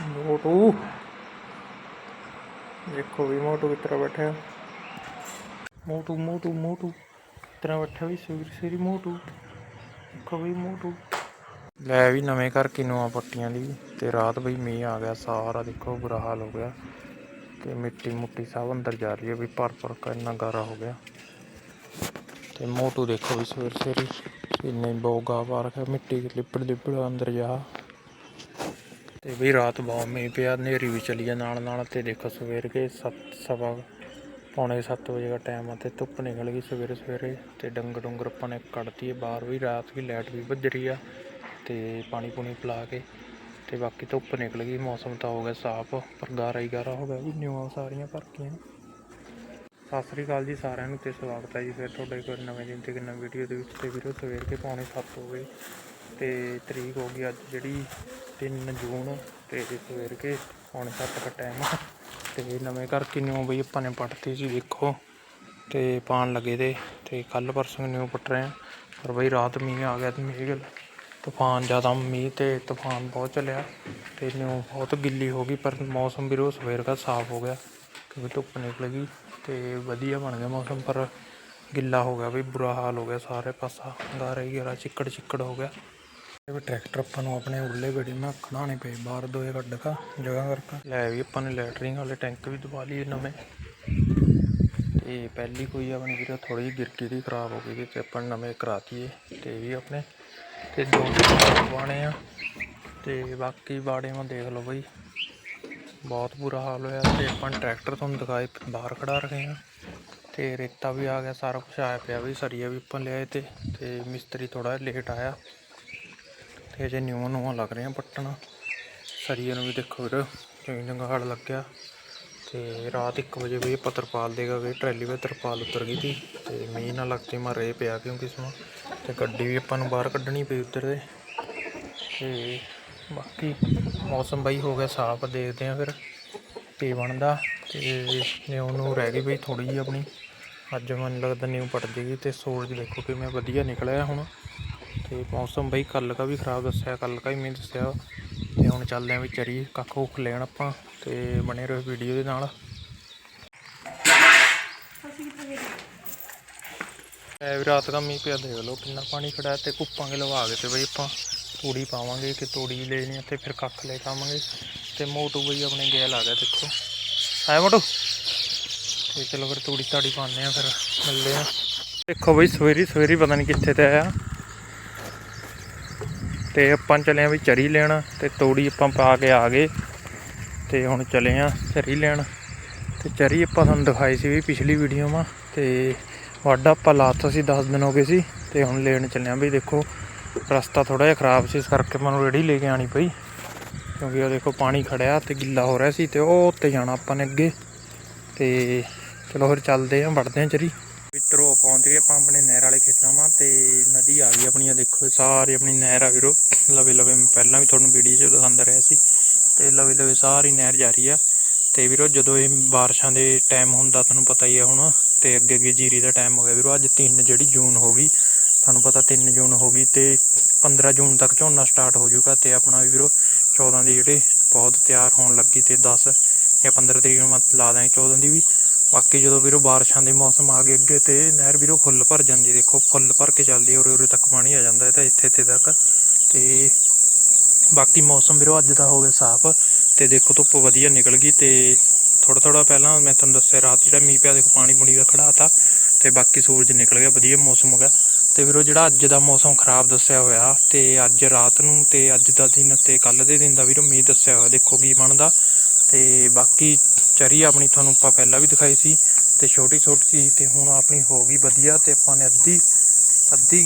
ਮੋਟੂ। ਦੇਖੋ ਵੀ ਮੋਟੂ ਕਿਤਰਾ ਬੈਠਾ ਹੈ। ਮੋਟੂ ਮੋਟੂ ਮੋਟੂ। ਕਿਤਰਾ ਬੈਠਾ ਵੀ ਸਵੇਰ, ਸਵੇਰੀ ਮੋਟੂ। ਦੇਖੋ ਵੀ ਮੋਟੂ। ਲੈ ਵੀ ਨਵੇਂ ਘਰ ਕਿਨੂਆ ਪੱਟੀਆਂ ਦੀ। ਤੇ ਰਾਤ ਬਈ ਮੀਂਹ ਆ ਗਿਆ, ਸਾਰਾ ਦੇਖੋ ਬੁਰਾ ਹਾਲ ਹੋ ਗਿਆ। ਤੇ ਮਿੱਟੀ ਮੁੱਟੀ ਸਭ ਅੰਦਰ ਜਾ ਰਹੀ ਹੈ ਵੀ ਭਰ ਭਰ ਕੇ ਇੰਨਾ ਗਾਰਾ ਹੋ ਗਿਆ। ਤੇ ਮੋਟੂ ਦੇਖੋ ਵੀ ਸਵੇਰ, ਸਵੇਰੀ ਇੰਨੇ ਬੋਗਾ ਪਾ ਰੱਖਿਆ, ਮਿੱਟੀ ਲਿਪੜ ਲਿਪੜ ਅੰਦਰ ਜਾ। ਤੇ ਵੀ ਰਾਤ ਬਹੁਤ ਮੀਂਹ ਪਿਆ, ਹਨੇਰੀ ਵੀ ਚੱਲੀ ਆ ਨਾਲ ਨਾਲ ਤੇ ਦੇਖੋ ਸਵੇਰ ਕੇ ਸੱਤ, ਸਵਾ ਪੌਣੇ 7 ਵਜੇ ਦਾ ਟਾਈਮ ਆ ਤੇ ਧੁੱਪ ਨਿਕਲ ਗਈ ਸਵੇਰੇ ਸਵੇਰੇ ਤੇ ਡੰਗਰ ਡੁੰਗਰ ਆਪਾਂ ਨੇ ਕੱਢਤੀ ਹੈ ਬਾਹਰ ਵੀ, ਰਾਤ ਵੀ ਲਾਈਟ ਵੀ ਭੱਜ ਰਹੀ ਆ ਤੇ ਪਾਣੀ ਪੂਣੀ ਪਿਲਾ ਕੇ ਤੇ ਬਾਕੀ ਧੁੱਪ ਨਿਕਲ ਗਈ, ਮੌਸਮ ਤਾਂ ਹੋ ਗਿਆ ਸਾਫ਼, ਪਰ ਗਾਰਾ ਹੀ ਗਾਰਾ ਹੋ ਗਿਆ ਵੀ ਨਿਊਆਂ ਸਾਰੀਆਂ ਭਰ ਗਈਆਂ ਸਤਿ ਸ੍ਰੀ ਅਕਾਲ ਜੀ ਸਾਰਿਆਂ ਨੂੰ ਤੇ ਸਵਾਗਤ ਹੈ ਜੀ ਫਿਰ ਤੁਹਾਡੇ ਕੋਲ ਨਵੇਂ ਦਿਨ ਤੇ ਇੱਕ ਨਵੀਂ ਵੀਡੀਓ ਦੇ ਵਿੱਚ ਤੇ ਵੀਰੋ ਸਵੇਰ ਕੇ ਪੌਣੇ 7 ਹੋ ਗਏ ਤੇ ਤਰੀਕ ਹੋ ਗਈ ਅੱਜ ਜਿਹੜੀ 3 ਜੂਨ ਤੇ ਸਵੇਰ ਕੇ ਹੁਣ 7 ਦਾ ਟਾਈਮ ਆ। ਤੇ ਨਵੇਂ ਘਰ ਨਿਊ ਬਈ ਆਪਾਂ ਨੇ ਪੱਟਤੀ ਸੀ ਦੇਖੋ ਤੇ ਪਾਣ ਲੱਗੇ ਤੇ ਤੇ ਕੱਲ ਪਰਸੋਂ ਨਿਊ ਪੱਟ ਰਹੇ ਆ। ਪਰ ਬਈ ਰਾਤ ਮੀਂਹ ਆ ਗਿਆ ਤੇ ਮੇਘ ਤੂਫਾਨ ਜ਼ਿਆਦਾ, ਮੀਂਹ ਤੇ ਤੂਫਾਨ ਬਹੁਤ ਚੱਲਿਆ। ਤੇ ਨਿਊ ਬਹੁਤ ਗਿੱਲੀ ਹੋ ਗਈ, ਪਰ ਮੌਸਮ ਵੀ ਰੋ ਸਵੇਰ ਦਾ ਸਾਫ਼ ਹੋ ਗਿਆ। ਕਿਉਂਕਿ ਧੁੱਪ ਨਿਕਲ ਗਈ ਤੇ ਵਧੀਆ ਬਣ ਗਿਆ ਮੌਸਮ, ਪਰ ਗਿੱਲਾ ਹੋ ਗਿਆ ਵੀ ਬੁਰਾ ਹਾਲ ਹੋ ਗਿਆ ਸਾਰੇ ਪਾਸਾ। ਗਾਰਾ ਹੀ ਗਾਰਾ ਚਿੱਕੜ ਚਿੱਕੜ ਹੋ ਗਿਆ। ਇਹ ਵੀ ਟਰੈਕਟਰ ਆਪਾਂ ਨੂੰ ਆਪਣੇ ਉੱਲੇ ਬੇੜੀ ਮੈਂ ਖੜਾਣੇ ਪਏ ਬਾਹਰ ਦੋਏ ਕੱਢ ਕਾ, ਜਗ੍ਹਾ ਕਰਕੇ। ਲੈ ਵੀ ਆਪਾਂ ਨੇ ਲੈਟਰਿੰਗ ਵਾਲੇ ਟੈਂਕ ਵੀ ਦਵਾ ਲਏ ਨਵੇਂ। ਤੇ ਪਹਿਲੀ ਕੋਈ ਆਪਣੀ ਵੀਰੇ ਥੋੜੀ ਜਿਹੀ ਗਿਰਕੀ ਦੀ ਖਰਾਬ ਹੋ ਗਈ ਸੀ ਤੇ ਆਪਾਂ ਨਵੇਂ ਕਰਾਤੀਏ ਤੇ ਵੀ ਆਪਣੇ। ਤੇ ਦੋ ਬਾਣੇ ਆ। ਤੇ ਬਾਕੀ ਬਾੜੇ ਮੈਂ ਦੇਖ ਲਓ ਬਈ, ਬਹੁਤ ਬੁਰਾ ਹਾਲ ਹੋਇਆ। ਤੇ ਆਪਾਂ ਟਰੈਕਟਰ ਤੁਹਾਨੂੰ ਦਿਖਾਏ, ਬਾਹਰ ਖੜਾ ਰਹੇ ਆ। ਤੇ ਰੇਤਾ ਵੀ ਆ ਗਿਆ, ਸਾਰਾ ਕੁਝ ਆਇਆ ਪਿਆ ਵੀ, ਸਰੀਆ ਵੀ ਆਪਾਂ ਲਿਆਏ ਤੇ ਤੇ ਮਿਸਤਰੀ ਥੋੜਾ ਲੇਟ ਆਇਆ। ਤੇ ਅਜੇ ਨਿਊ ਨੂਆਂ ਲੱਗ ਰਹੇ ਰਹੀਆਂ ਪੱਟਣ। ਸਰੀਏ ਨੂੰ ਵੀ ਦੇਖੋ ਵੀਰ ਕਿੰਨੀ ਜੰਗਾੜ ਲੱਗਿਆ। ਤੇ ਰਾਤ 1 ਵਜੇ ਵੀ ਆਪਾਂ ਤਰਪਾਲ ਦੇਗਾ ਗਏ ਟਰੈਲੀ ਵਿੱਚ ਤਰਪਾਲ ਉਤਰ ਗਈ ਸੀ। ਤੇ ਮੀਂਹ ਨਾਲ ਲੱਗਦੀ ਮਾ ਰੇ ਪਿਆ ਕਿਉਂਕਿ ਸਮਾਂ ਤੇ ਗੱਡੀ ਵੀ ਆਪਾਂ ਨੂੰ ਬਾਹਰ ਕੱਢਣੀ ਪਈ ਉੱਧਰ ਦੇ। ਤੇ ਬਾਕੀ ਮੌਸਮ ਬਾਈ ਹੋ ਗਿਆ ਸਾਫ਼, ਦੇਖਦੇ ਆ ਫਿਰ ਕੀ ਬਣਦਾ। ਤੇ ਨਿਊ ਨੂੰ ਰਹਿ ਗਈ ਬਈ ਥੋੜੀ ਜਿਹੀ ਆਪਣੀ। ਅੱਜ ਮੈਨੂੰ ਲੱਗਦਾ ਨਿਊ ਪੱਟ ਜੇਗੀ ਤੇ ਸੂਰਜ ਦੇਖੋ ਕਿਵੇਂ ਵਧੀਆ ਨਿਕਲਿਆ ਹੁਣ। ਤੇ ਮੌਸਮ ਬਈ ਕੱਲ ਕਾ ਵੀ ਖਰਾਬ ਦੱਸਿਆ ਕੱਲ ਕਾ ਹੀ ਮੈਂ ਦੱਸਿਆ। ਤੇ ਹੁਣ ਚੱਲਦੇ ਆਂ ਵੀ ਚਰੀ ਕੱਖ ਕੁੱਖ ਲੈਣ ਆਪਾਂ ਤੇ ਬਣੇ ਰਹੋ ਵੀਡੀਓ ਦੇ ਨਾਲ। ਐ ਵੀ ਰਾਤ ਦਾ ਮੀਂਹ ਪਿਆ, ਦੇਖ ਲਓ ਕਿੰਨਾ ਪਾਣੀ ਖੜਾ ਹੈ ਤੇ ਕੁੱਪਾਂਗੇ ਲਵਾ ਕੇ ਤੇ ਬਈ ਆਪਾਂ ਤੂੜੀ ਪਾਵਾਂਗੇ ਕਿ ਤੂੜੀ ਲੈਣੀ ਆ ਤੇ ਫਿਰ ਕੱਖ ਲੈ ਕੇ ਆਵਾਂਗੇ। ਤੇ ਮੋਟੂ ਬਈ ਆਪਣੇ ਗੈਲ ਆ ਗਿਆ ਦੇਖੋ। ਆਇਆ ਮੋਟੂ? ਤੇ ਚਲੋ ਫਿਰ ਤੂੜੀ ਤਾੜੀ ਪਾਉਂਦੇ ਆ ਫਿਰ ਮਿਲਦੇ ਆ ਦੇਖੋ ਬਈ ਸਵੇਰੀ ਸਵੇਰੀ ਪਤਾ ਨਹੀਂ ਕਿੱਥੇ ਤੇ ਆਇਆ। ਤੇ ਆਪਾਂ ਚੱਲੇ ਆ ਵੀ ਚਰੀ ਲੈਣ ਤੇ ਤੋੜੀ ਆਪਾਂ ਪਾ ਕੇ ਆ ਗਏ ਤੇ ਹੁਣ ਚੱਲੇ ਆ ਚਰੀ ਲੈਣ ਤੇ ਚਰੀ ਆਪਾਂ ਤੁਹਾਨੂੰ ਦਿਖਾਈ ਸੀ ਵੀ ਪਿਛਲੀ ਵੀਡੀਓ ਮਾ ਤੇ ਵਾਢਾ ਆਪਾਂ ਲਾਤਾ ਸੀ 10 ਦਿਨ ਹੋ ਗਏ ਸੀ ਤੇ ਹੁਣ ਲੈਣ ਚੱਲੇ ਆ ਵੀ ਦੇਖੋ ਰਸਤਾ ਥੋੜਾ ਜਿਹਾ ਖਰਾਬ ਸੀ ਇਸ ਕਰਕੇ ਮੈਨੂੰ ਰੇੜੀ ਲੈ ਕੇ ਆਣੀ ਪਈ ਕਿਉਂਕਿ ਉਹ ਦੇਖੋ ਪਾਣੀ ਖੜਿਆ ਤੇ ਗਿੱਲਾ ਹੋ ਰਿਹਾ ਸੀ ਤੇ ਉਹ ਉੱਤੇ ਜਾਣਾ ਆਪਾਂ ਨੇ ਅੱਗੇ ਤੇ ਚਲੋ ਫਿਰ ਚੱਲਦੇ ਆਂ ਵੜਦੇ ਆਂ ਚਰੀ। ਮਿੱਤਰੋ ਪਹੁੰਚ ਗਏ ਆਪਾਂ ਆਪਣੇ ਨਹਿਰ ਵਾਲੇ ਖੇਤਾਂ ਮਾ ਤੇ ਨਦੀ ਆ ਗਈ ਆਪਣੀ ਆ ਦੇਖੋ ਸਾਰੀ ਆਪਣੀ ਨਹਿਰ ਆ ਵੀਰੋ। ਲਵੇ ਲਵੇ ਮੈਂ ਪਹਿਲਾਂ ਵੀ ਤੁਹਾਨੂੰ ਵੀਡੀਓ 'ਚ ਦਿਖਾਉਂਦਾ ਰਿਹਾ ਸੀ ਤੇ ਲਵੇ ਲਵੇ ਸਾਰੀ ਨਹਿਰ ਜਾ ਰਹੀ ਆ। ਤੇ ਵੀਰੋ ਜਦੋਂ ਇਹ ਬਾਰਿਸ਼ਾਂ ਦੇ ਟਾਈਮ ਹੁੰਦਾ ਤੁਹਾਨੂੰ ਪਤਾ ਹੀ ਆ ਹੁਣ, ਤੇ ਅੱਗੇ ਅੱਗੇ ਜੀਰੀ ਦਾ ਟਾਈਮ ਹੋ ਗਿਆ ਵੀਰੋ, ਅੱਜ 3 ਜਿਹੜੀ ਜੂਨ ਹੋ ਗਈ, ਤੁਹਾਨੂੰ ਪਤਾ 3 ਜੂਨ ਹੋ ਗਈ ਤੇ 15 ਜੂਨ ਤੱਕ ਝੋਨਾ ਸਟਾਰਟ ਹੋ ਜਾਊਗਾ ਤੇ ਆਪਣਾ ਵੀਰੋ 14 ਦੀ ਜਿਹੜੇ ਪੌਦ ਤਿਆਰ ਹੋਣ ਲੱਗੀ ਤੇ 10 ਜਾਂ 15 ਤਰੀਕ ਨੂੰ ਮੈਂ ਲਾ ਦਾਂਗੇ 14 ਦੀ ਵੀ। ਬਾਕੀ ਜਦੋਂ ਵੀਰੋ ਬਾਰਿਸ਼ਾਂ ਦੇ ਮੌਸਮ ਆ ਗਏ ਅੱਗੇ ਤੇ ਨਹਿਰ ਵੀਰੋ ਫੁੱਲ ਭਰ ਜਾਂਦੀ ਦੇਖੋ ਫੁੱਲ ਭਰ ਕੇ ਚੱਲਦੀ ਉਰੇ ਉਰੇ ਤੱਕ ਪਾਣੀ ਆ ਜਾਂਦਾ ਹੈ ਤਾਂ ਇੱਥੇ ਇੱਥੇ ਤੱਕ। ਤੇ ਬਾਕੀ ਮੌਸਮ ਵੀਰੋ ਅੱਜ ਦਾ ਹੋ ਗਿਆ ਸਾਫ਼ ਤੇ ਦੇਖੋ ਧੁੱਪ ਵਧੀਆ ਨਿਕਲ ਗਈ ਤੇ ਥੋੜਾ ਥੋੜਾ ਪਹਿਲਾਂ ਮੈਂ ਤੁਹਾਨੂੰ ਦੱਸਿਆ ਰਾਤ ਜਿਹੜਾ ਮੀਂਹ ਪਿਆ, ਦੇਖੋ ਪਾਣੀ ਪੁਣੀ ਦਾ ਖੜਾ ਤਾ ਤੇ ਬਾਕੀ ਸੂਰਜ ਨਿਕਲ ਗਿਆ, ਵਧੀਆ ਮੌਸਮ ਹੋ ਗਿਆ। ਤੇ ਵੀਰੋ ਜਿਹੜਾ ਅੱਜ ਦਾ ਮੌਸਮ ਖਰਾਬ ਦੱਸਿਆ ਹੋਇਆ ਤੇ ਅੱਜ ਰਾਤ ਨੂੰ ਤੇ ਅੱਜ ਦਾ ਦਿਨ ਤੇ ਕੱਲ ਦੇ ਦਿਨ ਦਾ ਵੀਰੋ ਮੀਂਹ ਦੱਸਿਆ ਹੋਇਆ, ਦੇਖੋ ਕੀ ਬਣਦਾ। ਤੇ ਬਾਕੀ ਚਰੀ ਆਪਣੀ ਤੁਹਾਨੂੰ ਆਪਾਂ ਪਹਿਲਾਂ ਵੀ ਦਿਖਾਈ ਸੀ ਤੇ ਛੋਟੀ ਛੋਟੀ ਸੀ ਤੇ ਹੁਣ ਆਪਣੀ ਹੋ ਗਈ ਵਧੀਆ ਤੇ ਆਪਾਂ ਨੇ ਅੱਧੀ ਅੱਧੀ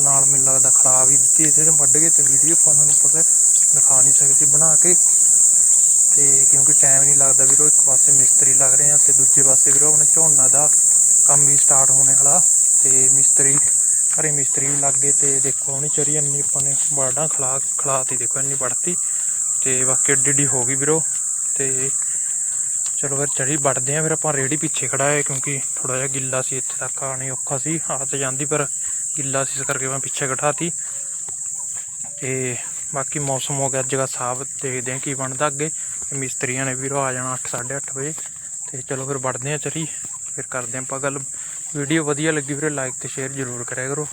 ਨਾਲ ਮੈਨੂੰ ਲੱਗਦਾ ਖਰਾਬ ਹੀ ਦਿੱਤੀ ਇਹਦੇ ਵੱਢ ਕੇ ਤੇ ਵੀਡੀਓ ਆਪਾਂ ਤੁਹਾਨੂੰ ਪਤਾ ਦਿਖਾ ਨਹੀਂ ਸਕਦੇ ਸੀ ਬਣਾ ਕੇ। ਤੇ ਕਿਉਂਕਿ ਟਾਈਮ ਨਹੀਂ ਲੱਗਦਾ ਵੀਰੋ, ਇੱਕ ਪਾਸੇ ਮਿਸਤਰੀ ਲੱਗ ਰਹੇ ਆ ਤੇ ਦੂਜੇ ਪਾਸੇ ਵੀਰੋ ਆਪਣਾ ਝੋਨਾ ਦਾ ਕੰਮ ਵੀ ਸਟਾਰਟ ਹੋਣੇ ਵਾਲਾ ਤੇ ਮਿਸਤਰੀ, ਘਰੇ ਮਿਸਤਰੀ ਵੀ ਲੱਗ ਗਏ ਤੇ ਦੇਖੋ ਉਹਨੇ ਚਰੀ ਇੰਨੀ ਆਪਾਂ ਨੇ ਬਾੜਾਂ ਖਲਾ, ਖਲਾਤੀ ਦੇਖੋ ਇੰਨੀ ਵੜਤੀ ਤੇ ਬਾਕੀ ਏਡੀ ਏਡੀ ਹੋ ਗਈ ਵੀਰੋ। ਤੇ ਚਲੋ ਫਿਰ ਚੜੀ ਵੜਦੇ ਆ ਫਿਰ ਆਪਾਂ ਰੇੜੀ ਪਿੱਛੇ ਖੜਾ ਹੈ ਕਿਉਂਕਿ ਥੋੜਾ ਜਿਹਾ ਗਿੱਲਾ ਸੀ ਇੱਥੇ ਤੱਕ ਆਣੀ ਔਖਾ ਸੀ ਆ ਤੇ ਜਾਂਦੀ ਪਰ ਗਿੱਲਾ ਸੀ ਇਸ ਕਰਕੇ ਮੈਂ ਪਿੱਛੇ ਘਟਾਤੀ ਤੇ ਬਾਕੀ ਮੌਸਮ ਹੋ ਗਿਆ, ਅੱਜ ਸਾਫ਼ ਦੇਖਦੇ ਹਾਂ ਕੀ ਬਣਦਾ ਅੱਗੇ। ਮਿਸਤਰੀਆਂ ਨੇ ਵੀਰੋ ਆ ਜਾਣਾ 8:30 ਵਜੇ। ਤੇ ਚਲੋ ਫਿਰ ਵੜਦੇ ਹਾਂ ਚਰੀ, ਫਿਰ ਕਰਦੇ ਹਾਂ ਆਪਾਂ ਗੱਲ। ਵੀਡੀਓ ਵਧੀਆ ਲੱਗੀ ਵੀਰੇ ਲਾਈਕ ਤੇ ਸ਼ੇਅਰ ਜ਼ਰੂਰ ਕਰਿਆ ਕਰੋ।